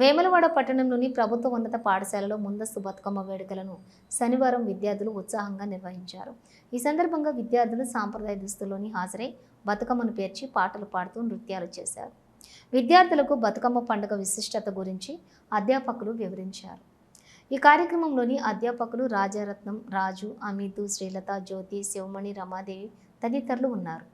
వేములవాడ పట్టణంలోని ప్రభుత్వ ఉన్నత పాఠశాలలో ముందస్తు బతుకమ్మ వేడుకలను శనివారం విద్యార్థులు ఉత్సాహంగా నిర్వహించారు. ఈ సందర్భంగా విద్యార్థులు సాంప్రదాయ దుస్తుల్లోని హాజరై బతుకమ్మను పేర్చి పాటలు పాడుతూ నృత్యాలు చేశారు. విద్యార్థులకు బతుకమ్మ పండుగ విశిష్టత గురించి అధ్యాపకులు వివరించారు. ఈ కార్యక్రమంలోని అధ్యాపకులు రాజారత్నం రాజు అమితు శ్రీలత జ్యోతి శివమణి రమాదేవి తదితరులు ఉన్నారు.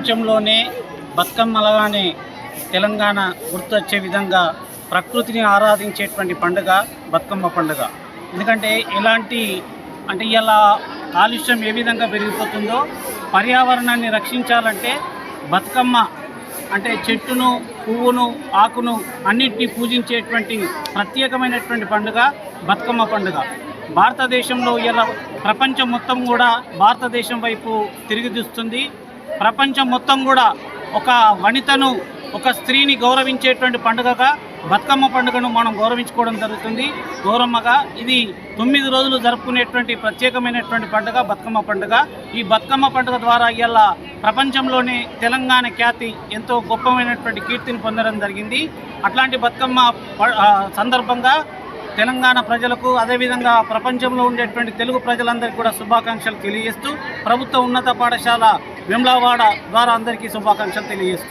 ప్రపంచంలోనే బతుకమ్మలగానే తెలంగాణ గుర్తొచ్చే విధంగా ప్రకృతిని ఆరాధించేటువంటి పండుగ బతుకమ్మ పండుగ. ఎందుకంటే ఎలాంటి అంటే ఇలా కాలుష్యం ఏ విధంగా పెరిగిపోతుందో పర్యావరణాన్ని రక్షించాలంటే బతుకమ్మ అంటే చెట్టును పువ్వును ఆకును అన్నింటినీ పూజించేటువంటి ప్రత్యేకమైనటువంటి పండుగ బతుకమ్మ పండుగ. భారతదేశంలో ఇలా ప్రపంచం మొత్తం కూడా భారతదేశం వైపు తిరిగి చూస్తుంది. ప్రపంచం మొత్తం కూడా ఒక వనితను ఒక స్త్రీని గౌరవించేటువంటి పండుగగా బతుకమ్మ పండుగను మనం గౌరవించుకోవడం జరుగుతుంది. గౌరమ్మగా ఇది తొమ్మిది రోజులు జరుపుకునేటువంటి ప్రత్యేకమైనటువంటి పండుగ బతుకమ్మ పండుగ. ఈ బతుకమ్మ పండుగ ద్వారా ఇలా ప్రపంచంలోనే తెలంగాణ ఖ్యాతి ఎంతో గొప్పమైనటువంటి కీర్తిని పొందడం జరిగింది. అట్లాంటి బతుకమ్మ ప- సందర్భంగా తెలంగాణ ప్రజలకు అదేవిధంగా ప్రపంచంలో ఉండేటువంటి తెలుగు ప్రజలందరికీ కూడా శుభాకాంక్షలు తెలియజేస్తూ ప్రభుత్వ ఉన్నత పాఠశాల విమ్లావాడ ద్వారా అందరికీ శుభాకాంక్షలు తెలియజేస్తూ